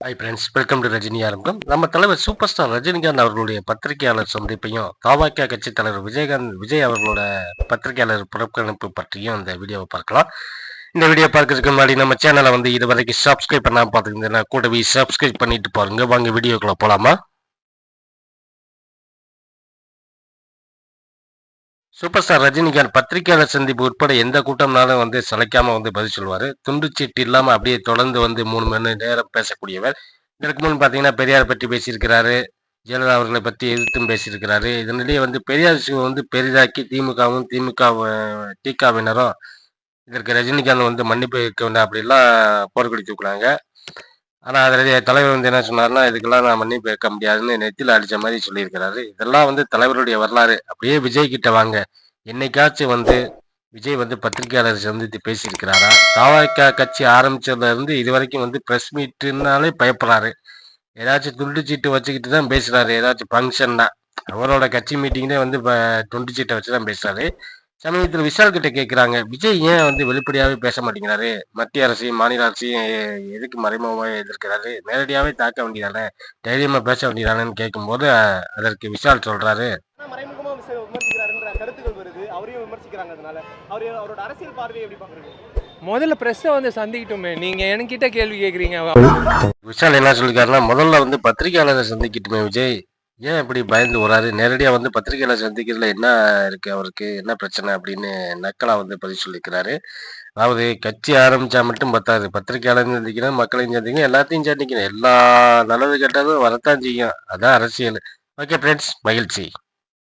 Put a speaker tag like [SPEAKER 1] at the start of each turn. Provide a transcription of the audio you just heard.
[SPEAKER 1] Hi friends welcome to Rajini ஆரம்பம் நம்ம தலைவர் சூப்பர் ஸ்டார் ரஜினிகாந்த் அவர்களுடைய பத்திரிகையாளர் சந்திப்பையும் தாவாக்கா கட்சி தலைவர் விஜயகாந்த் விஜய் அவர்களோட பத்திரிகையாளர் புறக்கணிப்பு பற்றியும் இந்த வீடியோவை பார்க்கலாம். இந்த வீடியோ பார்க்கறதுக்கு முன்னாடி நம்ம சேனலை வந்து இது வரைக்கும் சப்ஸ்கிரைப் பண்ணாமல் கூட கூடவே சப்ஸ்கிரைப் பண்ணிட்டு பாருங்க. வாங்க வீடியோக்குள்ள போலாமா? சூப்பர் ஸ்டார் ரஜினிகாந்த் பத்திரிகையாளர் சந்திப்பு உட்பட எந்த கூட்டம்னாலும் வந்து சளைக்காம வந்து பதில் சொல்லுவார் துண்டுச்சீட்டு இல்லாமல் அப்படியே தொடர்ந்து வந்து மூணு மணி நேரம் பேசக்கூடியவர். இதற்கு முன் பார்த்தீங்கன்னா பெரியார் பற்றி பேசியிருக்கிறாரு. ஜெயலலிதா அவர்களை பற்றி எதிர்த்தும் பேசியிருக்கிறாரு. இதனிடையே வந்து பெரியார் சிவ வந்து பெரிதாக்கி திமுகவும் திமுக திகாவினரும் இதற்கு ரஜினிகாந்த் வந்து மன்னிப்பு இருக்க வேண்டாம் அப்படிலாம் போர்க்கொடி தூக்குனாங்க ஆனால் அதில் தலைவர் வந்து என்ன சொன்னார்னா இதுக்கெல்லாம் நான் மன்னிப்பு கேட்க முடியாதுன்னு நெத்தியில் அடித்த மாதிரி சொல்லியிருக்கிறாரு. இதெல்லாம் வந்து தலைவருடைய வரலாறு. அப்படியே விஜய் கிட்ட வாங்க. என்னைக்காச்சும் வந்து விஜய் வந்து பத்திரிகையாளர் சந்தித்து பேசியிருக்கிறாரா? தாவாய்க்கா கட்சி ஆரம்பிச்சதுல இருந்து இது வரைக்கும் வந்து ப்ரெஸ் மீட்டுனாலே பயப்படுறாரு. ஏதாச்சும் துண்டு சீட்டு வச்சுக்கிட்டு தான் பேசுறாரு. ஏதாச்சும் ஃபங்க்ஷன்னா அவரோட கட்சி மீட்டிங்லேயே வந்து இப்போ துண்டு சீட்டை வச்சு தான் பேசுறாரு. சமயத்தில் விஷால் கிட்ட கேட்குறாங்க விஜய் ஏன் வந்து வெளிப்படையாகவே பேச மாட்டேங்கிறாரு? மத்திய அரசையும் மாநில அரசையும் எதுக்கு மறைமுகமாக எதிர்க்கிறாரு? நேரடியாகவே தாக்க வேண்டியதானே? தைரியமாக பேச வேண்டியதானேன்னு கேட்கும்போது அதற்கு விஷால்
[SPEAKER 2] பாக்குறீங்க
[SPEAKER 3] முதல்ல ப்ரெஸ்ஸை வந்து சந்திக்கிட்டோமே. நீங்க என்கிட்ட கேள்வி கேட்குறீங்க
[SPEAKER 1] விஷால் என்ன சொல்லிருக்காருன்னா முதல்ல வந்து பத்திரிகையாளரை சந்திக்கட்டுமே விஜய். ஏன் இப்படி பயந்து வராரு நேரடியாக வந்து பத்திரிகையாளர் சந்திக்கிறதுல என்ன இருக்கு? அவருக்கு என்ன பிரச்சனை அப்படின்னு நக்கலா வந்து பதில் சொல்லிக்கிறாரு. அதாவது கட்சி ஆரம்பிச்சா மட்டும் பத்தாது. பத்திரிகையாளர் சந்திக்கணும் மக்களையும் சந்திக்கணும் எல்லாத்தையும் சந்திக்கணும். எல்லா நல்லது கெட்டதும் வரத்தான் செய்யும். அதான் அரசியல். ஓகே ஃப்ரெண்ட்ஸ் மகிழ்ச்சி.